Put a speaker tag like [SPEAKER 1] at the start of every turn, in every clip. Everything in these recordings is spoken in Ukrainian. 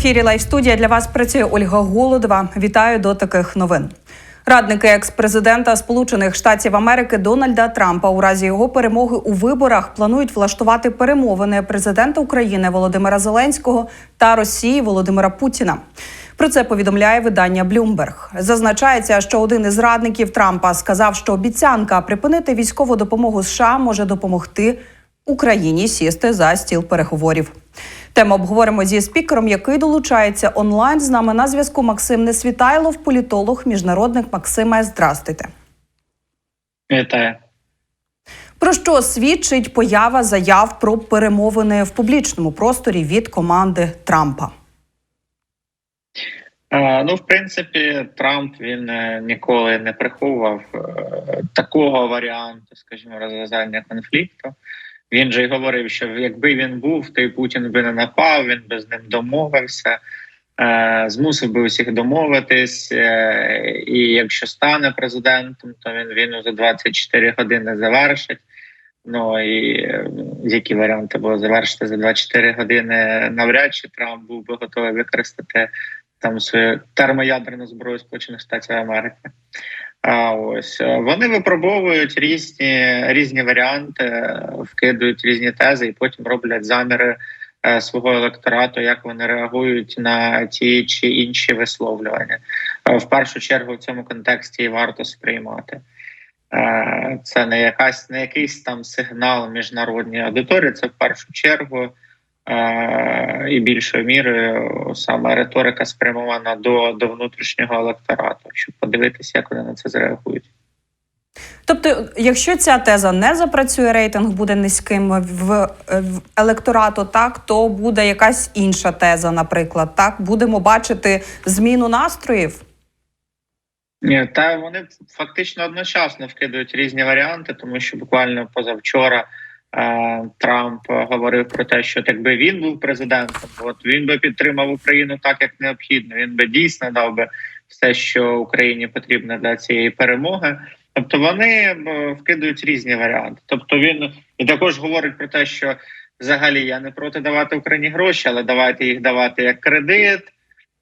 [SPEAKER 1] Ефірі Лайв студія для вас працює Ольга Голодова. Вітаю до таких новин. Радники екс-президента Сполучених Штатів Америки Дональда Трампа у разі його перемоги у виборах планують влаштувати перемовини президента України Володимира Зеленського та Росії Володимира Путіна. Про це повідомляє видання Bloomberg. Зазначається, що один із радників Трампа сказав, що обіцянка припинити військову допомогу США може допомогти Україні сісти за стіл переговорів. Тему обговоримо зі спікером, який долучається онлайн. З нами на зв'язку Максим Несвітайлов, політолог, міжнародник Максиме. Здрастуйте.
[SPEAKER 2] Вітаю.
[SPEAKER 1] Про що свідчить поява заяв про перемовини в публічному просторі від команди Трампа?
[SPEAKER 2] Е, Ну, в принципі, Трамп він е, ніколи не приховував е, такого варіанту, скажімо, розв'язання конфлікту. Він же й говорив, що якби він був, то й Путін би не напав, він би з ним домовився, е, змусив би усіх домовитись. е, І якщо стане президентом, то він війну за 24 години завершить. Ну і е, які варіанти було завершити за 24 години? Навряд чи Трамп був би готовий використати там свою термоядерну зброю Сполучених Штатів Америки. А ось вони випробовують різні різні варіанти, вкидують різні тези, і потім роблять заміри е, свого електорату, як вони реагують на ті чи інші висловлювання. Е, В першу чергу в цьому контексті і варто сприймати. Е, Це не якась не якийсь там сигнал міжнародній аудиторії. Це в першу чергу і більшою мірою саме риторика спрямована до, до внутрішнього електорату, щоб подивитися, як вони на це зреагують.
[SPEAKER 1] Тобто, якщо ця теза не запрацює, рейтинг буде низьким в, в електорату, так то буде якась інша теза, наприклад. Так будемо бачити зміну настроїв.
[SPEAKER 2] Ні, та вони фактично одночасно вкидують різні варіанти, тому що буквально позавчора е, Трамп говорив про те, що якби він був президентом, от він би підтримав Україну так, як необхідно. Він би дійсно дав би все, що Україні потрібно для цієї перемоги. Тобто вони вкидують різні варіанти. Тобто він і також говорить про те, що взагалі я не проти давати Україні гроші, але давайте їх давати як кредит.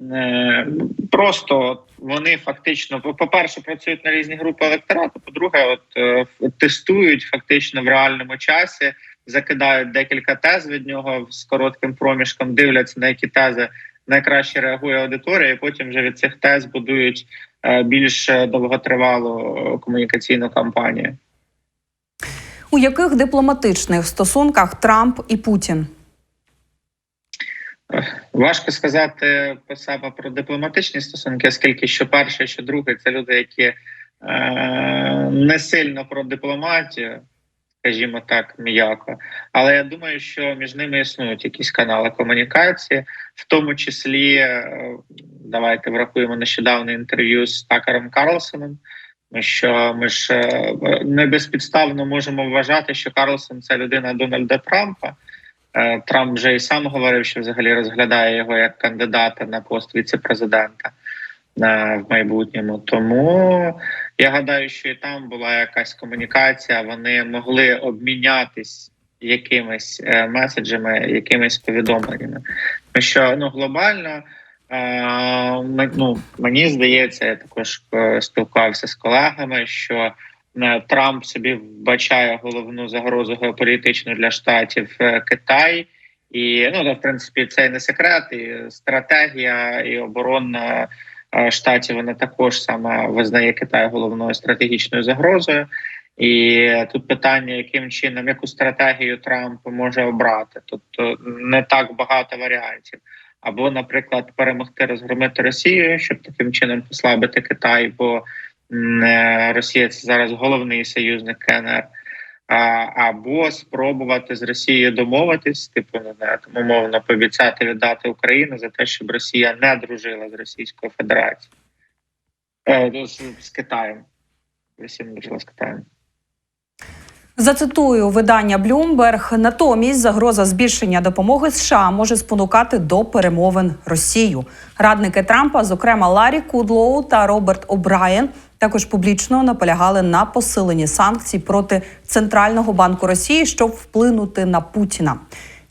[SPEAKER 2] Е, Просто от вони фактично, по- по-перше, працюють на різні групи електорату. По-друге, от е, тестують фактично в реальному часі, закидають декілька тез від нього з коротким проміжком, дивляться на які тези найкраще реагує аудиторія, і потім вже від цих тез будують е, більш довготривалу комунікаційну кампанію.
[SPEAKER 1] У яких дипломатичних стосунках Трамп і Путін?
[SPEAKER 2] Важко сказати саме про дипломатичні стосунки, оскільки що перше, що друге, це люди, які е, не сильно про дипломатію, скажімо так, м'яко. Але я думаю, що між ними існують якісь канали комунікації, в тому числі е, давайте врахуємо нещодавне інтерв'ю з Такером Карлсоном. Що ми ж не безпідставно можемо вважати, що Карлсон це людина Дональда Трампа. Е, Трамп вже і сам говорив, що взагалі розглядає його як кандидата на пост віце-президента е, в майбутньому. Тому я гадаю, що і там була якась комунікація. Вони могли обмінятись якимись е, меседжами, якимись повідомленнями. Тому що ну глобально. Ну, мені здається, я також спілкувався з колегами, що Трамп собі вбачає головну загрозу геополітичну для штатів е, Китай, і ну в принципі це не секрет, і стратегія і оборона е, штатів вона також саме визнає Китай головною стратегічною загрозою. І тут питання, яким чином яку стратегію Трамп може обрати. Тобто не так багато варіантів. Або, наприклад, перемогти розгромити Росію, щоб таким чином послабити Китай, бо е, Росія це зараз головний союзник КНР. Або спробувати з Росією домовитись, типу не знаю, там умовно пообіцяти віддати Україну за те, щоб Росія не дружила з Російською Федерацією е, ну, з, з Китаєм. Росія не дружила з Китаєм.
[SPEAKER 1] Зацитую видання Bloomberg. Натомість загроза збільшення допомоги США може спонукати до перемовин Росію. Радники Трампа, зокрема Ларі Кудлоу та Роберт О'Брайен, також публічно наполягали на посиленні санкцій проти центрального банку Росії, щоб вплинути на Путіна.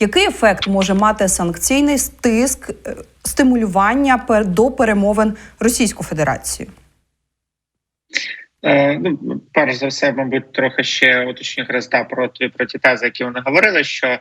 [SPEAKER 1] Який ефект може мати санкційний стиск е, стимулювання до перемовин Російську Федерацію?
[SPEAKER 2] Е, ну, перш за все, мабуть, трохи ще уточню Христа про ті про ті тези, які вони говорили. Що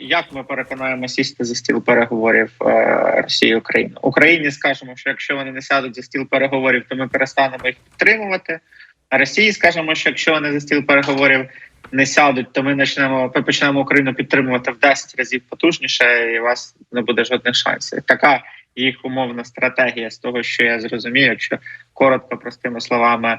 [SPEAKER 2] як ми переконаємо сісти за стіл переговорів е, Росії України Україні? Скажемо, що якщо вони не сядуть за стіл переговорів, то ми перестанемо їх підтримувати. А Росії скажемо, що якщо вони за стіл переговорів не сядуть, то ми почнемо почнемо Україну підтримувати в 10 разів потужніше, і у вас не буде жодних шансів. Така їх умовна стратегія з того, що я зрозумів, якщо коротко простими словами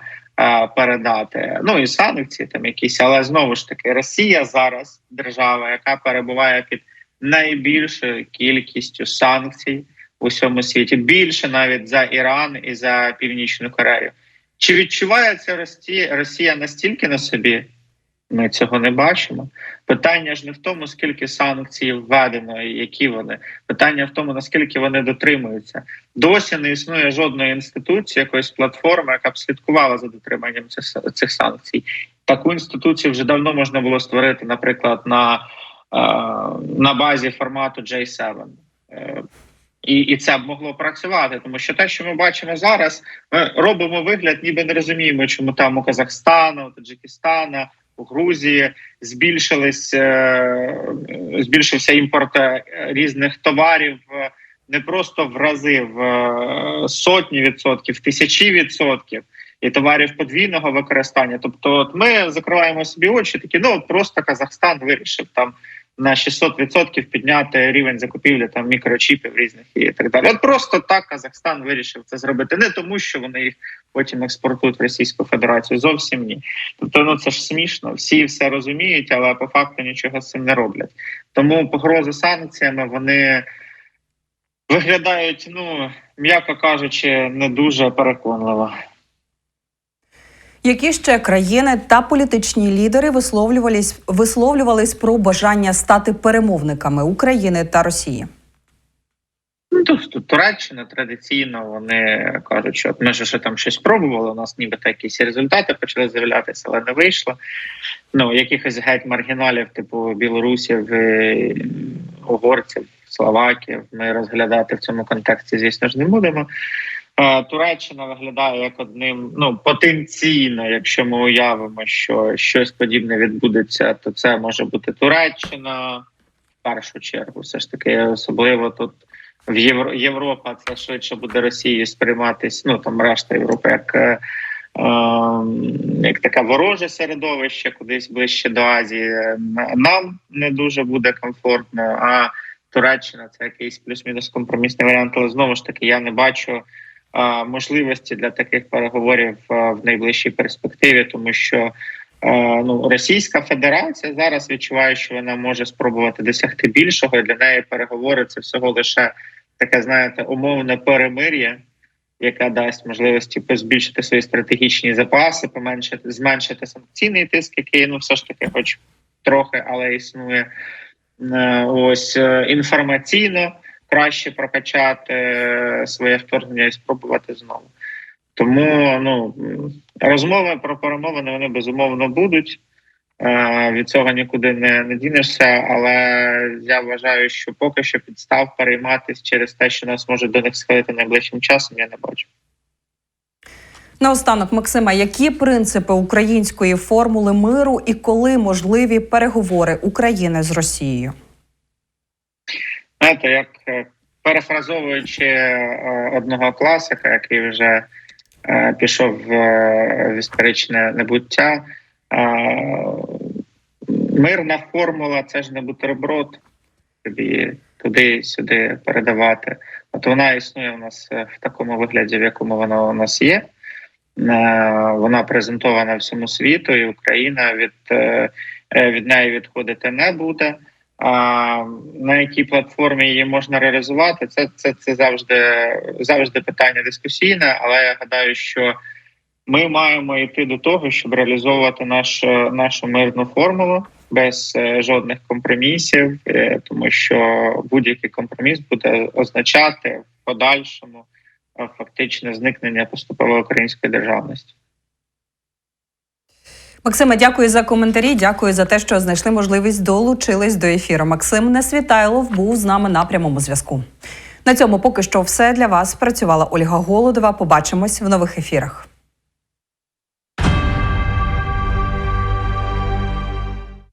[SPEAKER 2] передати. Ну і санкції там якісь, але знову ж таки, Росія зараз держава, яка перебуває під найбільшою кількістю санкцій у всьому світі, більше навіть за Іран і за Північну Корею. Чи відчуває це Росія, Росія настільки на собі? Ми цього не бачимо. Питання ж не в тому, скільки санкцій введено і які вони. Питання в тому, наскільки вони дотримуються. Досі не існує жодної інституції, якоїсь платформи, яка б слідкувала за дотриманням цих, цих санкцій. Таку інституцію вже давно можна було створити, наприклад, на, е, на базі формату J7. Е, і, і це б могло працювати, тому що те, що ми бачимо зараз, ми робимо вигляд, ніби не розуміємо, чому там у Казахстану, у Таджикистана, у Грузії збільшились е, збільшився імпорт е, різних товарів е, не просто в рази в е, сотні відсотків, тисячі відсотків. І товарів подвійного використання. Тобто, от ми закриваємо собі очі, такі ну просто Казахстан вирішив там на 600% підняти рівень закупівлі там мікрочіпів різних і так далі. От просто так Казахстан вирішив це зробити, не тому, що вони їх потім експортують в Російську Федерацію. Зовсім ні. Тобто, ну це ж смішно. Всі все розуміють, але по факту нічого з цим не роблять. Тому погрози санкціями вони виглядають, ну м'яко кажучи, не дуже переконливо.
[SPEAKER 1] Які ще країни та політичні лідери висловлювались висловлювались про бажання стати перемовниками України та Росії?
[SPEAKER 2] Ну, тобто Туреччина традиційно вони кажуть, що ми ж ще там щось пробували. У нас нібито якісь результати почали з'являтися, але не вийшло. Ну якихось геть маргіналів, типу білорусів, угорців, словаків. Ми розглядати в цьому контексті, звісно ж, не будемо. Е, Туреччина виглядає як одним, ну потенційно, якщо ми уявимо, що щось подібне відбудеться, то це може бути Туреччина в першу чергу. Все ж таки, особливо тут в Євро Європа, це швидше буде Росією сприйматись. Ну там решта Європи, як е, як таке вороже середовище, кудись ближче до Азії. Нам не дуже буде комфортно. А Туреччина це якийсь плюс-мінус компромісний варіант. Але знову ж таки я не бачу можливості для таких переговорів в найближчій перспективі, тому що ну Російська Федерація зараз відчуває, що вона може спробувати досягти більшого. Для неї переговори це всього лише таке, знаєте, умовне перемир'я, яке дасть можливості збільшити свої стратегічні запаси, поменшити зменшити санкційний тиск, який ну все ж таки, хоч трохи, але існує е, ось е, інформаційно краще прокачати е, своє вторгнення і спробувати знову. Тому ну розмови про перемовини вони безумовно будуть. Е, від цього нікуди не, не дінешся, але я вважаю, що поки що підстав перейматися через те, що нас можуть до них схилити найближчим часом, я не бачу.
[SPEAKER 1] Наостанок, Максима, які принципи української формули миру і коли можливі переговори України з Росією?
[SPEAKER 2] Знаєте, як е, перефразовуючи е, одного класика, який вже е, пішов в історичне небуття, мирна формула це ж не бутерброд, тобі туди-сюди передавати. От вона існує у нас в такому вигляді, в якому вона у нас є. Вона презентована всьому світу, і Україна від, від неї відходити не буде. На якій платформі її можна реалізувати, це це, це завжди завжди питання дискусійне, але я гадаю, що ми маємо йти до того, щоб реалізовувати наш, нашу мирну формулу без е, жодних компромісів, е, тому що будь-який компроміс буде означати в подальшому е, фактичне зникнення поступової української державності.
[SPEAKER 1] Максиме, дякую за коментарі. Дякую за те, що знайшли можливість долучились до ефіру. Максим Несвітайлов був з нами на прямому зв'язку. На цьому поки що все для вас. Працювала Ольга Голодова. Побачимось в нових ефірах.